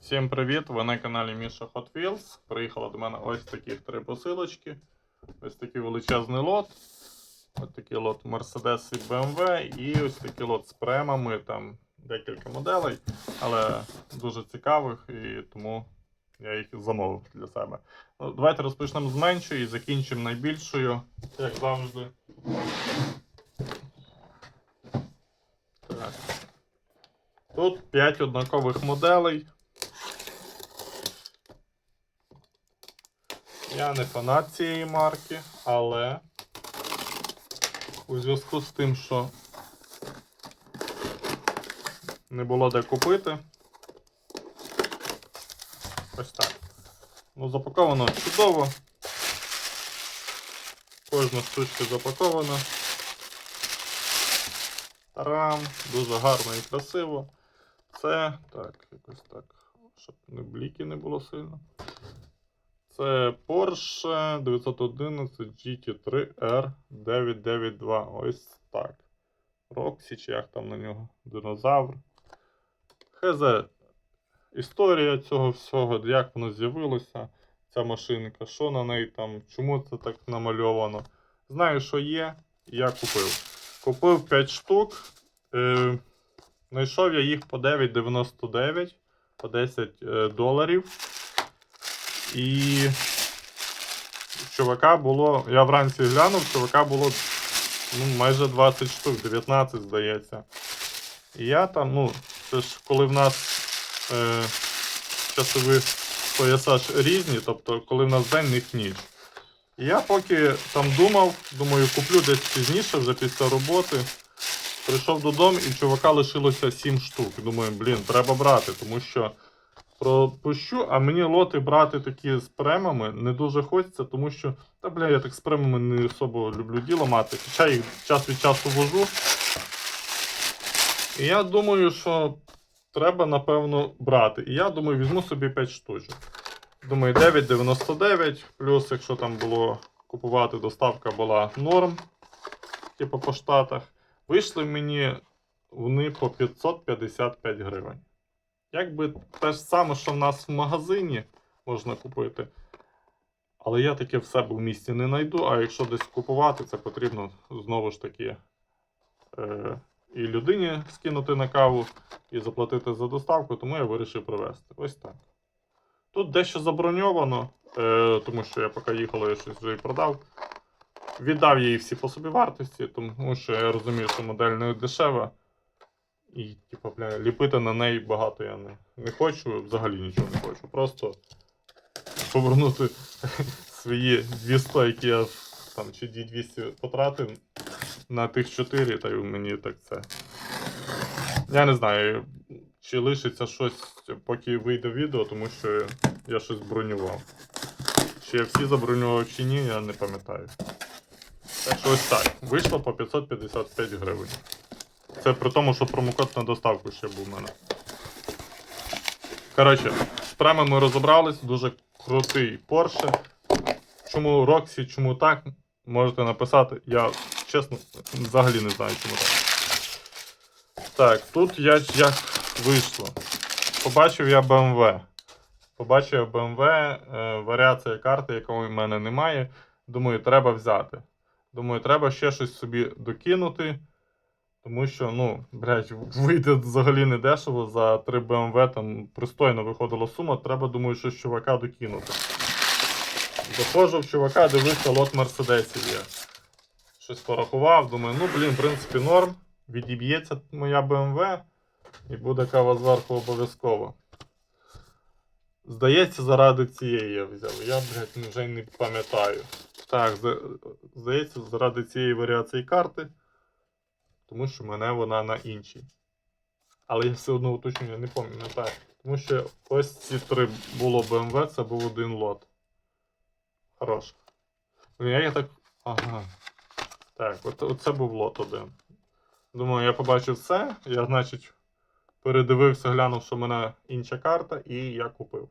Всім привіт! Ви на каналі Міша Hot Wheels. Приїхало до мене ось таких три посилочки. Ось такий величезний лот. Ось такий лот Mercedes і BMW. І ось такий лот з премами. Там декілька моделей, але дуже цікавих, і тому я їх замовив для себе. Ну, давайте розпочнемо з меншої і закінчимо найбільшою, як завжди. Так. Тут 5 однакових моделей. Я не фанат цієї марки, але у зв'язку з тим, що не було де купити. Ось так. Ну, запаковано чудово. Кожна штучка запакована. Тарам, дуже гарно і красиво. Це, так, якось так, щоб не бліки не було сильно. Це Porsche 911 GT3 R992. Ось так. Роксі, чи як там на нього? Динозавр. ХЗ. Історія цього всього, як воно з'явилося, ця машинка, що на неї там, чому це так намальовано. Знаю, що є, я купив. Купив 5 штук. Е, Знайшов я їх по 9,99, по 10 е, доларів. І чувака було. Я вранці глянув, чувака було ну, майже 20 штук, 19, здається. І я там, ну, це ж коли в нас е, часові пояса ж різні, тобто коли в нас день, них ніч. І я поки там думав, думаю, куплю десь пізніше, вже після роботи. Прийшов додому і чувака лишилося 7 штук. Думаю, блін, треба брати, тому що пропущу, а мені лоти брати такі з премами не дуже хочеться, тому що, та бля, я так з премами не особо люблю діло мати. Хоча їх час від часу вожу. І я думаю, що треба, напевно, брати. І я думаю, візьму собі 5 штучок. Думаю, 9,99, плюс, якщо там було купувати, доставка була норм, типу по штатах. Вийшли мені вони по 555 гривень. Якби те ж саме, що в нас в магазині можна купити. Але я таке в себе в місті не знайду, а якщо десь купувати, це потрібно знову ж таки е, і людині скинути на каву, і заплатити за доставку, тому я вирішив привезти. Ось так. Тут дещо заброньовано, е, тому що я поки їхала, я щось вже і продав. Віддав їй всі по собі вартості, тому що я розумію, що модель не дешева. І, типу, бля, ліпити на неї багато я не, не хочу, взагалі нічого не хочу. Просто повернути свої 200, які я там чи 200 потратив на тих 4, та й мені так це. Я не знаю, чи лишиться щось, поки вийде відео, тому що я щось бронював. Чи я всі забронював чи ні, я не пам'ятаю. Так що ось так. Вийшло по 555 гривень. Це при тому, що промокод на доставку ще був у мене. Коротше, з премами розібрались, дуже крутий Porsche. Чому Roxy, чому так? Можете написати. Я чесно взагалі не знаю, чому так. Так, тут я як вийшло. Побачив я BMW. Побачив я BMW, е, варіація карти, якої в мене немає. Думаю, треба взяти. Думаю, треба ще щось собі докинути. Тому що, ну, блядь, вийде взагалі не дешево за 3 BMW, там пристойно виходила сума, треба, думаю, щось чувака докинути. Доходжу в чувака, дивлюся, лот Мерседесів є. Щось порахував, думаю, ну, блін, в принципі, норм. Відіб'ється моя BMW і буде кава зверху обов'язково. Здається, заради цієї я взяв. Я, блядь, вже не пам'ятаю. Так, здається, заради цієї варіації карти. Тому що мене вона на іншій. Але я все одно уточнюю, не пам'ятаю. Тому що ось ці три було BMW, це був один лот. Хорош. Ну, Я, я так. Ага. Так, от, оце був лот один. Думаю, я побачив це, я, значить, передивився, глянув, що в мене інша карта, і я купив.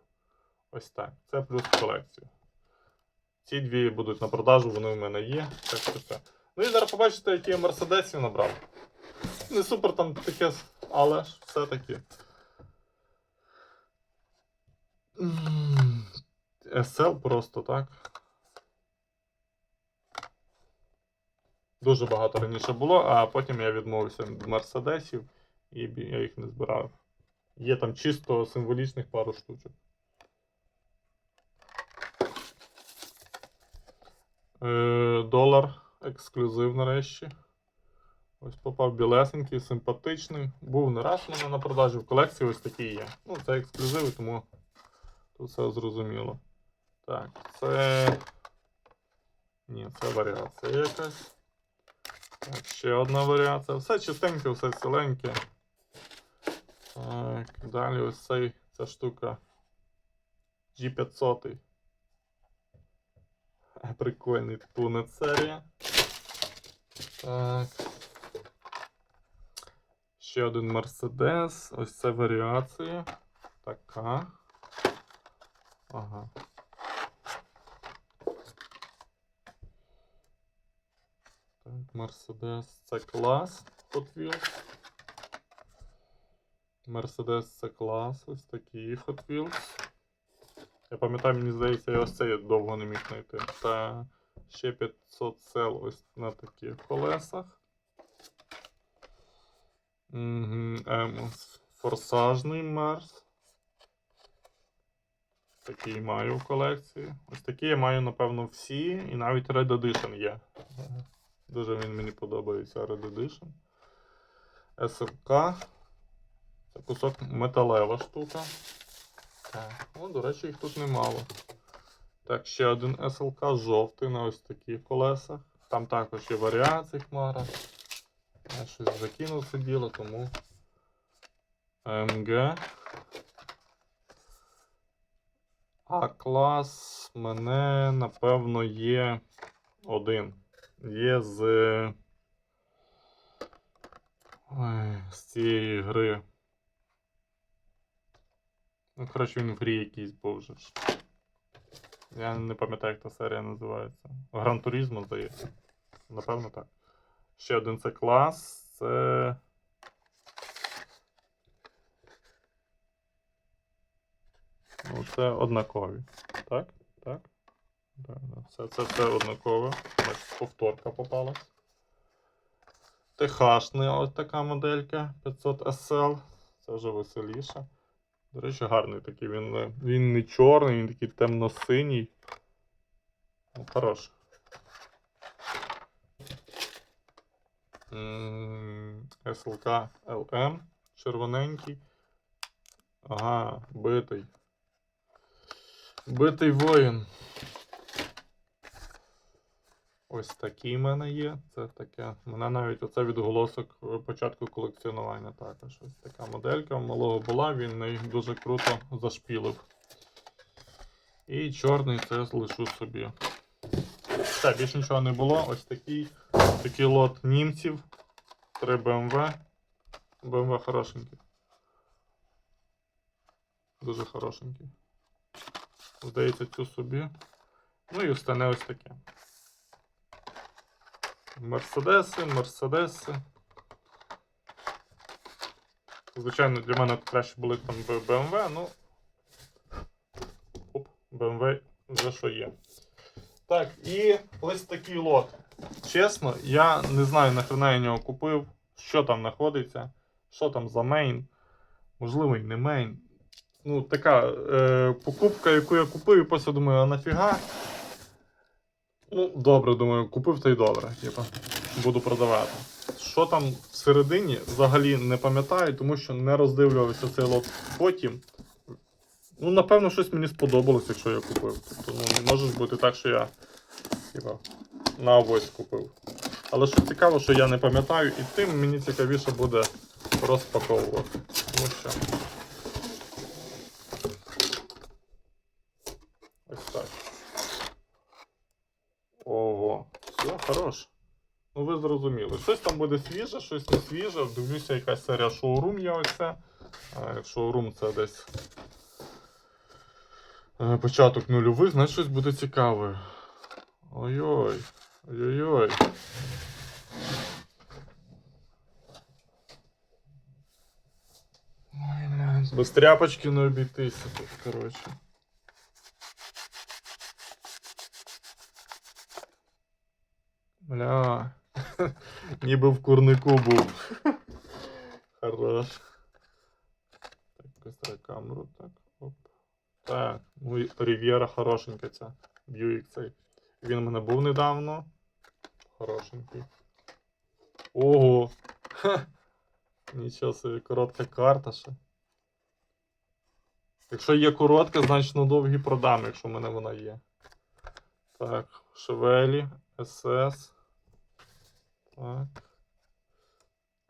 Ось так. Це плюс колекцію. Ці дві будуть на продажу, вони в мене є. Так що це. Ну і зараз побачите, які я мерседесів набрав. Не супер там таке, але ж все-таки. SL просто так. Дуже багато раніше було, а потім я відмовився від мерседесів і я їх не збирав. Є там чисто символічних пару штучок. Е, долар ексклюзив нарешті. Ось попав білесенький, симпатичний. Був не раз у мене на продажі в колекції ось такий є. Ну, це ексклюзиви, тому тут все зрозуміло. Так, це. Ні, це варіація якась. Так, ще одна варіація. Все чистеньке, все ціленьке. Так, далі ось цей, ця штука. G500. Е, Прикольний тунець серія. Так. Ще один Мерседес. Ось це варіація. Така. Ага. Так, Мерседес це клас Wheels. Мерседес це клас, ось такий Wheels. Я пам'ятаю, мені здається, я ось цей довго не міг знайти. Та ще 500 сел ось на таких колесах. Угу, форсажний Марс. Такий маю в колекції. Ось такі я маю, напевно, всі, і навіть Red Edition є. Дуже він мені подобається Red Edition. SLK. Це кусок металева штука. Ну, до речі, їх тут немало. Так, ще один SLK жовтий на ось таких колесах. Там також є варіації хмара. Я щось закинув це діло, тому. AMG. А клас мене, напевно, є один. Є з. З цієї гри. Ну, коротше, він в грі якийсь був вже. Я не пам'ятаю, як та серія називається. Гран Турізмо, здається. Напевно, так. Ще один це клас. Це. Ну, це однакові. Так? Так? Все це все однакове. Ось повторка попалась. ТХшна ось така моделька 500 SL. Це вже веселіше. До речі, гарний такий. Він, він не чорний, він такий темно-синій. Ну, хороший. СЛК ЛМ. Червоненький. Ага, битий. Битий воїн. Ось такий в мене є. Це таке. У мене навіть оце відголосок е, початку колекціонування також. Ось така моделька в малого була, він неї дуже круто зашпілив. І чорний це лишу собі. Все, більше нічого не було. Ось такий, такий лот німців. 3 BMW. BMW хорошенький. Дуже хорошенький. Здається, цю собі. Ну і остане ось таке. Мерседеси, Мерседеси. Звичайно, для мене краще були там BMW, ну. Оп, BMW вже що є. Так, і ось такий лот. Чесно, я не знаю, нахрена я нього купив, що там знаходиться, що там за мейн. Можливо, і не мейн. Ну, така е, покупка, яку я купив, і просто думаю, а нафіга? Ну, добре, думаю, купив та й добре. Типа, буду продавати. Що там всередині, взагалі не пам'ятаю, тому що не роздивлювався цей лот потім. Ну, напевно, щось мені сподобалось, якщо я купив. Тобто, ну, не може бути так, що я типа, на авось купив. Але що цікаво, що я не пам'ятаю, і тим мені цікавіше буде розпаковувати. Тому що. зрозуміло. Щось там буде свіже, щось не свіже. Дивлюся, якась серія шоурум є оця. Шоурум це десь е, початок нульових, значить щось буде цікаве. Ой-ой, ой-ой. Без тряпочки не обійтися тут, коротше. Бля. Ніби в курнику був. Хорош. Так, якось камеру, так. Оп. Так, ну Рів'єра хорошенька ця. Б'юік цей. Він в мене був недавно. Хорошенький. Ого! Ха! Нічого собі, коротка карта ще. Якщо є коротка, значить на довгі продам, якщо в мене вона є. Так, Шевелі, СС. Так.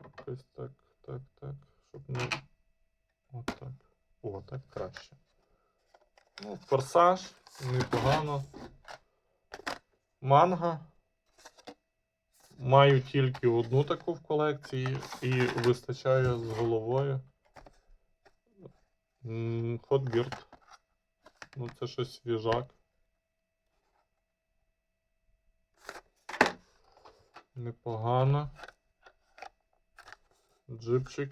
Якось так, так, так. Щоб не. Отак. О, так краще. Ну, форсаж, непогано. Манга. Маю тільки одну таку в колекції і вистачає з головою. Хотбірд. Ну, це щось свіжак. Непогано. Джипчик.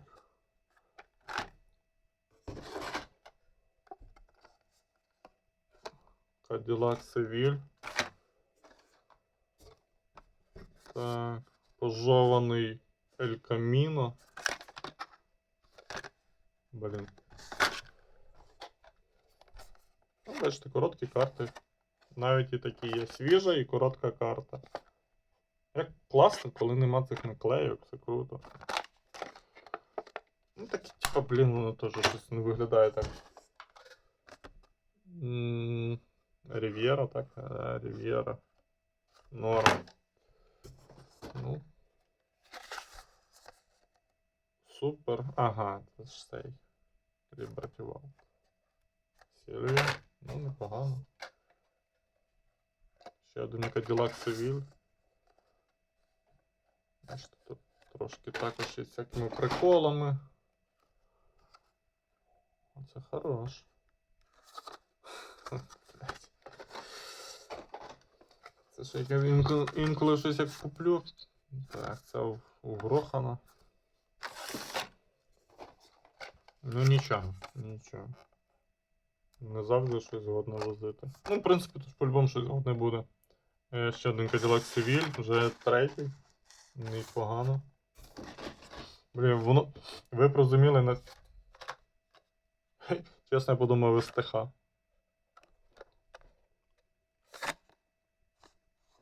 Каділак Севіль. Так, пожований Ель Каміно. Блін. Ну, бачите, короткі карти. Навіть і такі є свіжа і коротка карта. Як класно, коли нема цих наклейок, це круто. Ну такі, типа, блін, воно теж щось не виглядає так. Рів'єра, так? Е, Рів'єра. Норм. Ну. Супер. Ага, це ж цей. Valve. Сільвія. Ну, непогано. Ще один Cadillac Seville. Бачите, тут трошки також із всякими приколами. Оце хорош. Це як я інколи, інколи щось як куплю. Так, це угрохано. Ну нічого, нічого. Не завжди щось згодно возити. Ну, в принципі, тут по-любому щось згодне буде. Е, Ще один Cadillac Seville, вже третій. Непогано. Блін, воно. Ви б розуміли на. Чесно, я подумав СТХ.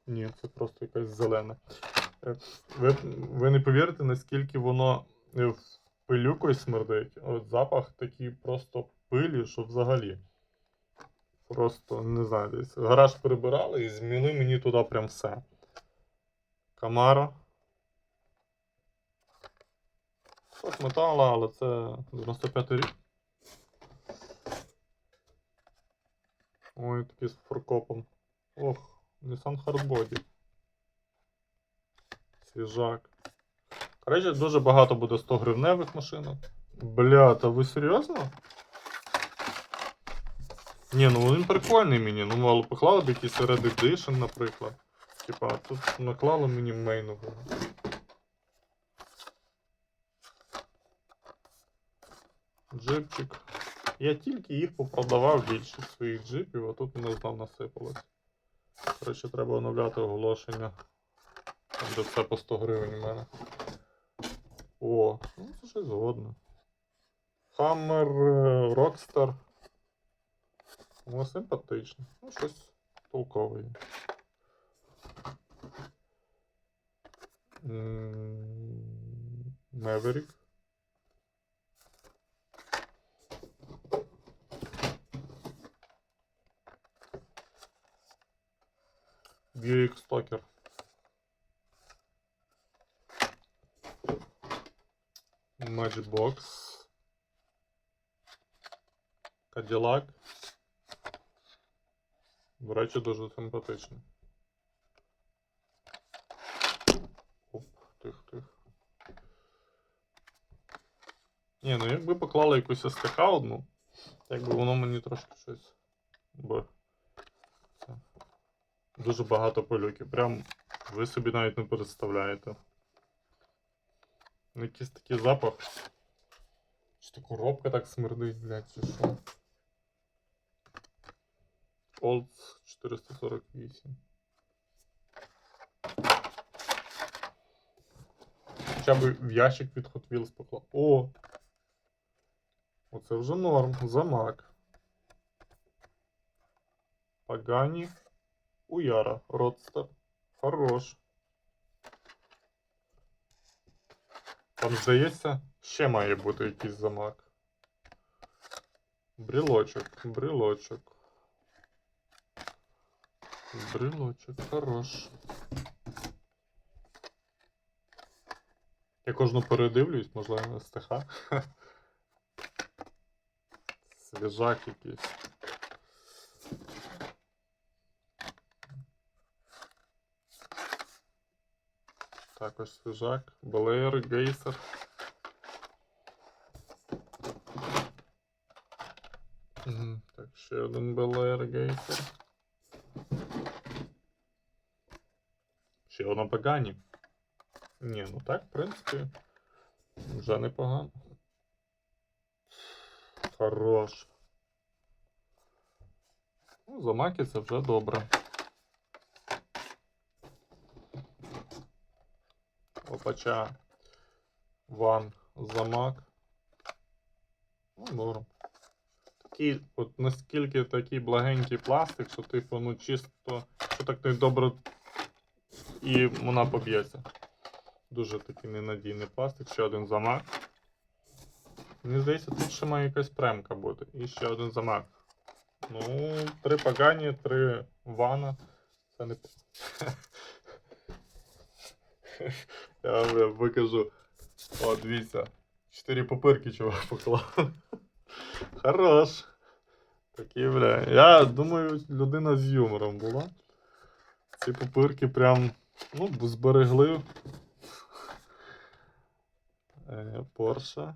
Ні, це просто якась зелена. Е, Ви, ви не повірите, наскільки воно е, пилюкою смердить. От запах такий просто пилі, що взагалі. Просто не знаю, десь гараж прибирали і зміли мені туди прям все. Камара. Трохи метала, але це 95 рік. Ой, такий з форкопом. Ох, Nissan Hardbody. Свіжак. Коротше, дуже багато буде 100 гривневих машинок. Бля, та ви серйозно? Ні, ну він прикольний мені. Ну, але поклали б якийсь Red Edition, наприклад. Типа, тут наклало мені мейнового. Джипчик. Я тільки їх попродавав більшість своїх джипів, а тут мене знов насипалось. Коротше, треба оновляти оголошення. Там де все по 100 гривень у мене. О, ну це щось згодно. Хаммер Rockstar. Ну, симпатично. Ну, щось толкове. є. М, Buick Stoker. Matchbox. Cadillac. До речі, дуже симпатичний. Оп, тих, тих. Ні, ну якби поклали якусь СТХ одну, якби воно мені трошки щось. Бо дуже багато полюків. Прям ви собі навіть не представляєте. Якийсь такий запах. Чи то коробка так смердить, блядь, чи що? Олд 448. хоча б в ящик від Hot Wheels поклав. О! Оце вже норм. Замак. Пагані. Уяра. Родстер. Хорош. Там, здається, ще має бути якийсь замок. Брілочок, брілочок. Брілочок, хорош. Я кожну передивлюсь, можливо, на СТХ. Свіжак якийсь. Також свіжак, Балеєр, Гейсер. Так, ще один Балеєр, Гейсер. Ще одна Пагані. Ні, ну так, в принципі, вже непогано. Хорош. Ну, замаки це вже добре. Опача. Ван замак. Ну, норм. Такий, от наскільки такий благенький пластик, що типу, ну чисто, що так не добре і вона поб'ється. Дуже такий ненадійний пластик, ще один замак. Мені здається, тут ще має якась премка бути. І ще один замак. Ну, три погані, три вана. Це не. Я вам викажу. О, дивіться. Чотири попирки чого поклав. Хорош. Такі, бля. Я думаю, людина з юмором була. Ці попирки прям, ну, зберегли. Е, Порша.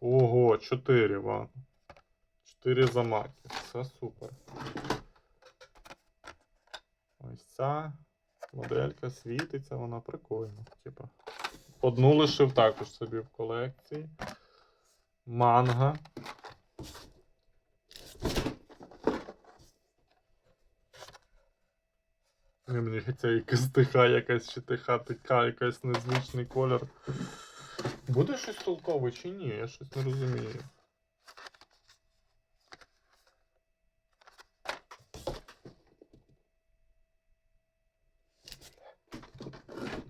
Ого, 4 ван. 4 замаки. Це супер. Ця моделька світиться, вона прикольна. Типа. Одну лишив також собі в колекції. Манга. Мені ця якась тиха, якась чи тиха, така, якась незвичний колір. Буде щось толкове чи ні? Я щось не розумію.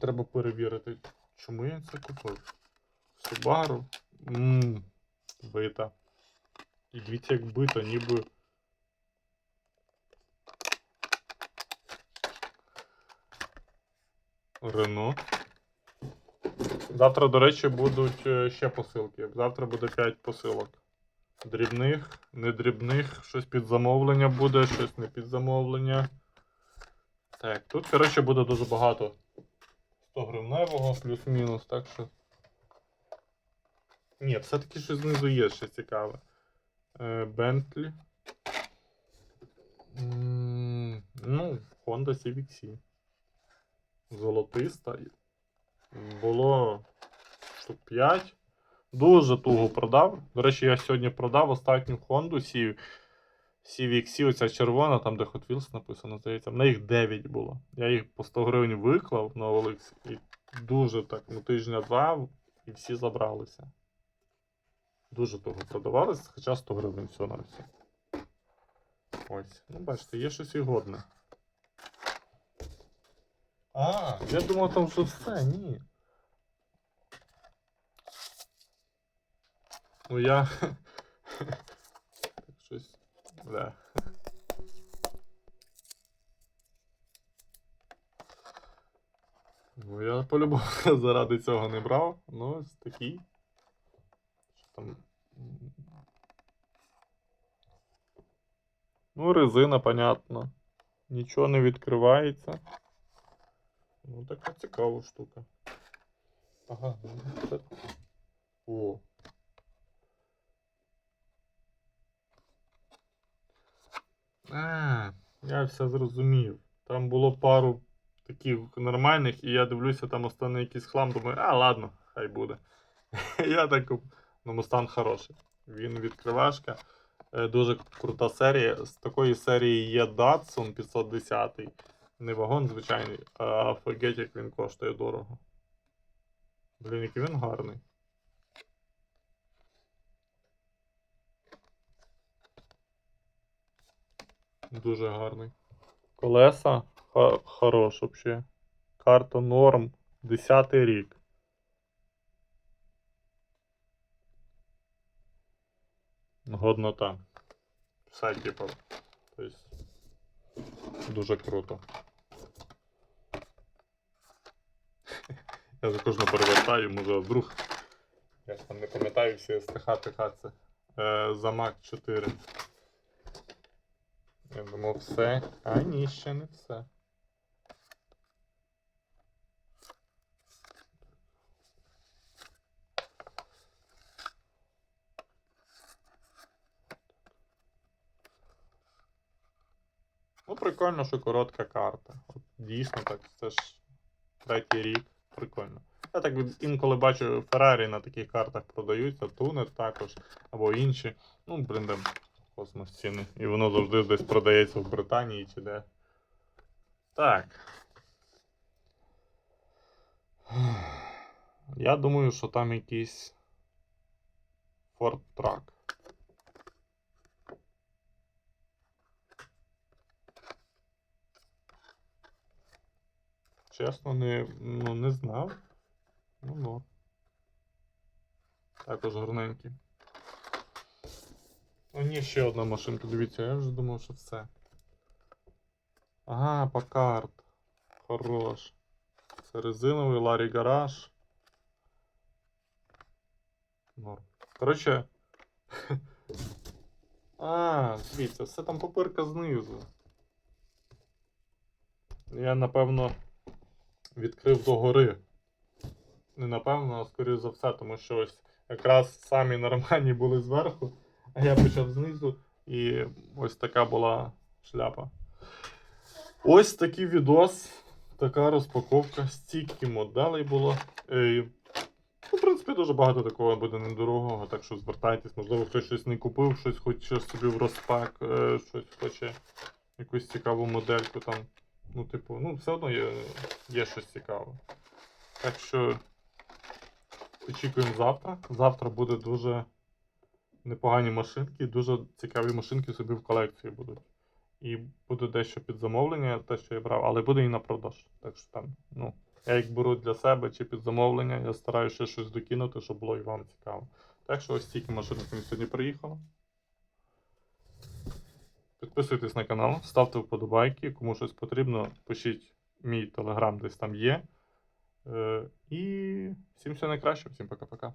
Треба перевірити, чому я це купив. Subaru. Ммм, бита. І дивіться, як бита, ніби. Рено. Завтра, до речі, будуть е, ще посилки. Завтра буде 5 посилок. Дрібних, не дрібних, щось під замовлення буде, щось не під замовлення. Так, тут, коротше, буде дуже багато 100 гривневого, плюс-мінус, так що. Ні, все-таки щось знизу є ще цікаве. М, Ну, Honda CVC. Золотиста. Було штук 5. Дуже туго продав. До речі, я сьогодні продав останню Honda C- CVXC, оця червона, там де Hot Wheels написано, здається. Неї їх 9 було. Я їх по 100 гривень виклав на OLX і дуже так, ну тижня два, і всі забралися. Дуже туго продавалися, хоча 100 гривень все на все. Ось. Ну, бачите, є щось і годне. А, я думав там, що все, ні. Ну я. Бля. Ну я по-любому заради цього не брав. Ну, ось такий. Що там. Ну, резина, понятно. Нічого не відкривається. Ну, така цікава штука. Ага, ну це. О. А, я все зрозумів. Там було пару таких нормальних, і я дивлюся, там останній якийсь хлам, думаю, а ладно, хай буде. Я так. Ну, Мустанг хороший. Він відкривашка. Е, Дуже крута серія. З такої серії є Datsun 510. Не вагон звичайний, а офігеть, як він коштує дорого. Блін, який він гарний. Дуже гарний. Колеса хорош вообще. Карта норм. 10 рік. Годнота. Все, типу. Тобто, дуже круто. Я за кожного перевертаю, може вдруг. Я ж там не пам'ятаю всі СТХ, ТХ це. Е, Замак 4. Я думав, все. А ні, ще не все. Ну, прикольно, що коротка карта. От, дійсно так, це ж третій рік. Прикольно. Я так інколи бачу Феррарі на таких картах продаються, Тунер також, або інші. Ну, там космос ціни. І воно завжди десь продається в Британії чи де. Так. Я думаю, що там якийсь Ford Truck. Чесно, не, ну, не знав. Ну, ну. Також гарненький. О, ні, ще одна машинка, дивіться, я вже думав, що все. Ага, Пакард. Хорош. Це резиновий Ларі Гараж. Норм. Коротше. А, дивіться, все там папирка знизу. Я, напевно, відкрив догори. Не напевно, а скоріше за все, тому що ось якраз самі нормальні були зверху, а я почав знизу, і ось така була шляпа. Ось такий відос, така розпаковка, стільки моделей було. Е, ну, в принципі, дуже багато такого буде недорогого, так що звертайтесь, можливо, хтось щось не купив, щось хоче собі в розпак, е, щось хоче, якусь цікаву модельку там. Ну, типу, ну, все одно є, є щось цікаве. Так що очікуємо завтра. Завтра буде дуже непогані машинки, дуже цікаві машинки собі в колекції будуть. І буде дещо під замовлення, те, що я брав, але буде і на продаж. Так що там, ну, я їх беру для себе чи під замовлення, я стараюся ще щось докинути, щоб було і вам цікаво. Так що ось стільки машинок мені сьогодні приїхало. Підписуйтесь на канал, ставте вподобайки, кому щось потрібно, пишіть мій телеграм, десь там є. Е, і всім все найкраще, всім пока-пока.